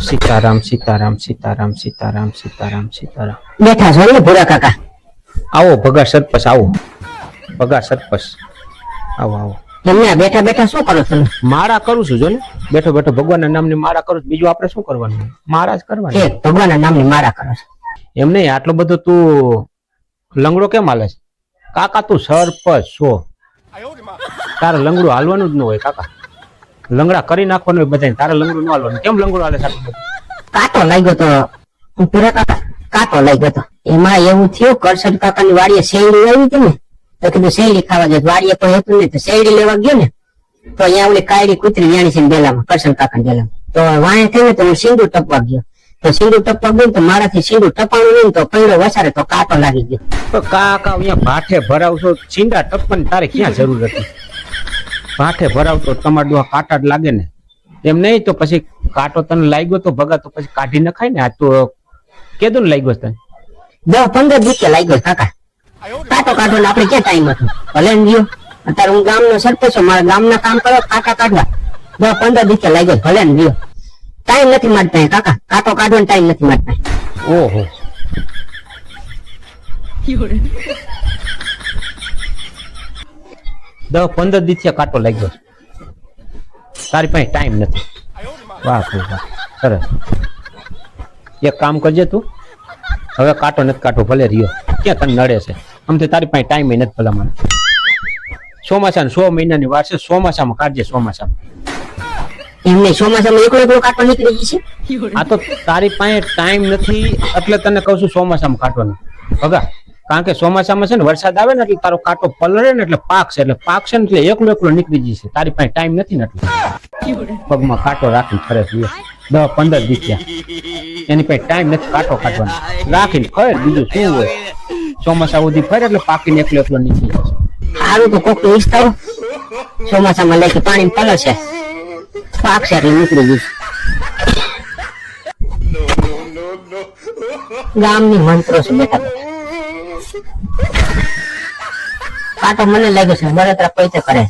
સીતારામ સીતારામ સીતારામ સીતારામ સીતારામ સીતારામ. બેઠા છો ને ભૂરા કાકા? આવો ભગા સરપસ આવો. ભગા સરપસ. આવો આવો. તમને બેઠા બેઠા શું કરો છો? મારા કરું છું જો ને. બેઠો બેઠો ભગવાનના નામની મારા કરું છું. બીજું આપણે શું કરવાનું? મારા જ કરવાનું. એક ભગવાનના નામની મારા કરો છો. એમ નહીં આટલો બધો તું લંગડો કેમ હાલે છે? કાકા તું સરપસ છો. તારે લંગડું હાલવાનું જ ન હોય કાકા. લંગડા કરી નાખવાનું હોય બધાને તારે લંગડું ન હાલવાનું. કેમ લંગડું હાલે છે કાટો લાગ્યો તો પૂરા કાકા. કાટો લાગ્યો તો. એમાં એવું થયું કરશન કાકાની વાડીએ શેરડી આવી હતી ને તો કીધું શેરડી ખાવા જાય વાડીએ કોઈ હતું નહીં તો શેરડી લેવા ગયો ને તો અહીંયા ઓલી કાયડી કૂતરી જાણી છે બેલામાં કરશન કાકા બેલામાં. તો વાણે થઈને તો હું સિંદૂર ટપવા ગયો. તો સિંદૂર ટપવા ગયું ને તો મારાથી સિંધુ ટપાણું નહીં તો પૈડો વસારે તો કાટો લાગી ગયો. તો કાકા અહીંયા ભાઠે ભરાવશો છીંડા ટપવાની તારે ક્યાં જરૂર હતી? ભાઠે ભરાવતો તમારે કાંટા જ લાગે ને. એમ નહીં તો પછી કાંટો તને લાગ્યો તો ભગા તો પછી કાઢી નખાય ને. આ તો કેદો ને લાગ્યો તને? દસ પંદર દિવસે લાગ્યો કાકા. કાંટો કાઢો ને આપણે ક્યાં ટાઈમ હતો? ભલે ને ગયો. અત્યારે હું ગામનો સરપંચ મારા મારા ગામના કામ કરો કાંટા કાઢવા. દસ પંદર દિવસે લાગ્યો ભલે ને ગયો. ટાઈમ નથી મારતા કાકા. કાંટો કાઢવાનો ટાઈમ નથી મારતા. ઓહો. દસ પંદર દિવસે કાંટો લાગ્યો છે. તારી પાસે ટાઈમ નથી. વાહ વાહ સરસ. એક કામ કરજે તું. હવે કાંટો નથી કાંટો ભલે રહ્યો. ક્યાં તને નડે છે? આમ તો તારી પાસે ટાઈમ નથી ભલા મને ચોમાસા સો મહિનાની વાર છે ચોમાસામાં કાઢજે ચોમાસામાં. એમને ચોમાસામાં એકલો એકલો કાંટો નીકળી જશે આ તો તારી પાસે ટાઈમ નથી એટલે તને કહું છું ચોમાસામાં કાઢવાનું ભગા. કારણ કે ચોમાસામાં છે ને વરસાદ આવે ને એટલે તારો કાંટો પલળે ને એટલે પાક છે, એટલે પાક છે ને એટલે એકલો એકલો નીકળી જશે તારી પાસે ટાઈમ નથી ને પગમાં કાંટો રાખીને ફરે છે દસ પંદર દીખ્યા એની પાસે ટાઈમ નથી, કાંટો કાઢવાનો. રાખીને ફરે બીજું શું હોય? ચોમાસા સુધી ફરે એટલે પાકીને એકલો એકલો નીકળી જશે સારું તો કોક વિસ્તારો ચોમાસામાં લઈ પાણી પલળશે. પાક છે એટલે નીકળી જશે ગામની મંત્રો છે બેટા. આ તો મને લાગ્યું છે મને તરફ પૈસે કરે.